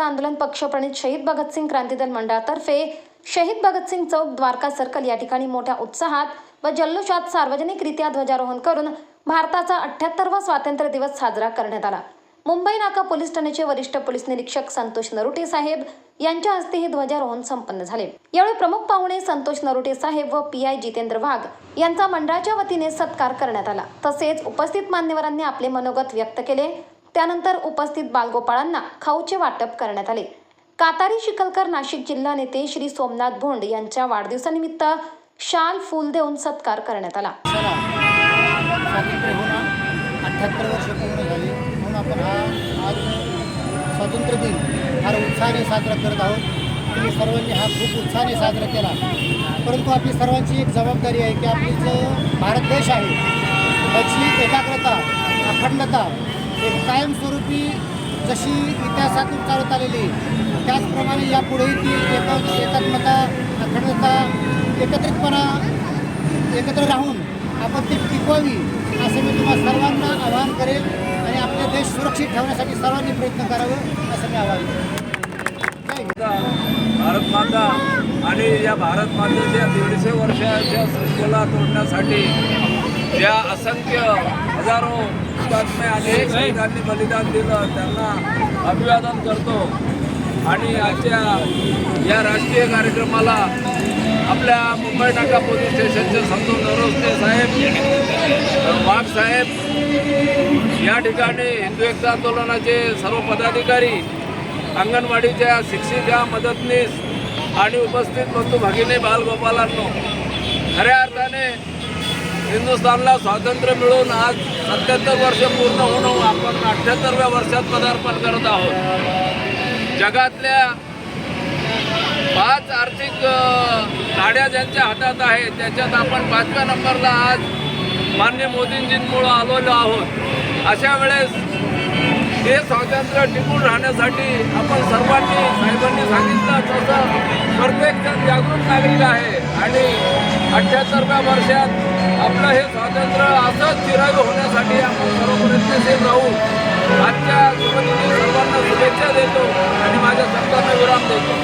सालाबादप्रमाणे आंदोलन पक्षप्रणित शहीद भगतसिंग क्रांतीदल मंडळातर्फे शहीद भगतसिंग चौक द्वारका सर्कल या ठिकाणी मोठ्या उत्साहात व जल्लोषात सार्वजनिकरित्या ध्वजारोहण करून भारताचा अठ्याहत्तरवा स्वातंत्र्य दिवस साजरा करण्यात आला. मुंबई नाका पोलीस ठाण्याचे वरिष्ठ पोलीस निरीक्षक संतोष नरुटे साहेब यांच्या हस्ते हे ध्वजारोहण संपन्न झाले. यावेळी प्रमुख पाहुणे संतोष नरुटे साहेब व पी आय जितेंद्र वाघ यांचा मंडळाच्या वतीने सत्कार करण्यात आला. तसेच उपस्थित मान्यवरांनी आपले मनोगत व्यक्त केले. त्यानंतर उपस्थित बालगोपाळांना खाऊचे वाटप करण्यात आले. कातारी शिकलकर नाशिक जिल्हा नेते श्री सोमनाथ भोंड यांच्या वाढदिवसानिमित्त शाल फूल देऊन सत्कार करण्यात आला. चला. स्वातंत्र्य होणं अठ्ठ्याहत्तर वर्ष पूर्ण झाली. म्हणून आपण हा आज स्वातंत्र्य दिन फार उत्साहाने साजरा करत आहोत. तुम्ही सर्वांनी हा खूप उत्साहाने साजरा केला. परंतु आपली सर्वांची एक जबाबदारी आहे की आपली जो भारत देश आहे त्याची एकाग्रता अखंडता एक कायमस्वरूपी जशी इतिहासातून चालत आलेली त्याचप्रमाणे यापुढेही ती एक एकात्मता अखंडता एकत्रितपणा एकत्र राहून आपण ती टिकवावी असं मी तुम्हाला सर्वांना आवाहन करेल आणि आपला देश सुरक्षित ठेवण्यासाठी सर्वांनी प्रयत्न करावं असं मी आवाहन करेन भारत माता आणि या भारत मातेच्या दीडशे वर्षाच्या संख्येला तोडण्यासाठी ज्या असंख्य हजारो हुतात्मे आले शहीदांनी बलिदान दिलं त्यांना अभिवादन करतो. आणि आजच्या या राष्ट्रीय कार्यक्रमाला आपल्या मुंबई नाका पोलीस स्टेशनचे संतोष नरोस्ते साहेब वाघ साहेब या ठिकाणी हिंदू एकता आंदोलनाचे सर्व पदाधिकारी अंगणवाडीच्या शिक्षिका मदतनीस आणि उपस्थित बंधू भगिनी बालगोपालांनो खऱ्या अर्थाने हिंदुस्थानला स्वातंत्र्य मिळून आज सत्याहत्तर वर्ष पूर्ण होऊन आपण अठ्ठ्याहत्तरव्या वर्षात पदार्पण करत आहोत. जगातल्या पाच आर्थिक गाड्या ज्यांच्या हातात आहेत त्याच्यात आपण पाचव्या नंबरला आज मान्य मोदींजींमुळं आलेलो आहोत. अशा वेळेस हे स्वातंत्र्य टिकून राहण्यासाठी आपण सर्वांनी साहेबांनी सांगितलं तसं प्रत्येकजण जागृत नागरिक आहे. आणि अठ्ठ्याहत्तरव्या वर्षात आपलं हे स्वातंत्र्य असंच चिराग होण्यासाठी आपण सर्व प्रयत्नशील राहू. आजच्या सुरुवातीला सर्वांना शुभेच्छा देतो आणि माझ्या सरकारला विराम देतो.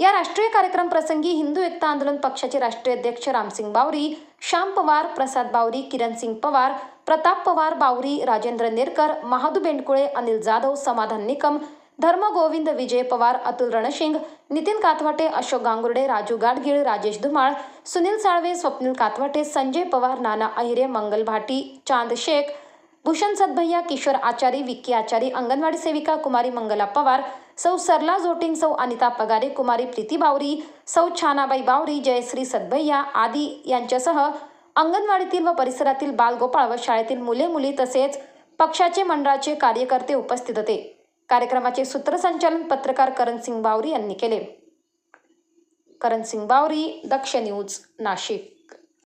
या राष्ट्रीय कार्यक्रम प्रसंगी हिंदू एकता आंदोलन पक्षाचे राष्ट्रीय अध्यक्ष रामसिंग बावरी श्याम पवार प्रसाद बावरी किरण सिंग पवार प्रताप पवार बावरी राजेंद्र नेरकर महादू बेंडकुळे अनिल जाधव समाधान निकम धर्म गोविंद विजय पवार अतुल रणशिंग नितीन कातवाटे अशोक गांगुर्डे राजू गाडगीळ राजेश धुमाळ सुनील साळवे स्वप्नील कातवाटे संजय पवार नाना अहिरे मंगल भाटी चांद शेख भूषण सदभैया किशोर आचारी विक्की आचारी अंगणवाडी सेविका कुमारी मंगला पवार सौ सरला जोटिंग सौ अनिता पगारे कुमारी प्रीती बावरी सौ छानाबाई बावरी जयश्री सदभैया आदी यांच्यासह अंगणवाडीतील व परिसरातील बालगोपाळ व शाळेतील मुले मुली तसेच पक्षाचे मंडळाचे कार्यकर्ते उपस्थित होते. कार्यक्रमाचे सूत्रसंचालन पत्रकार करण सिंग बावरी यांनी केले. करण सिंग बावरी दक्ष न्यूज नाशिक.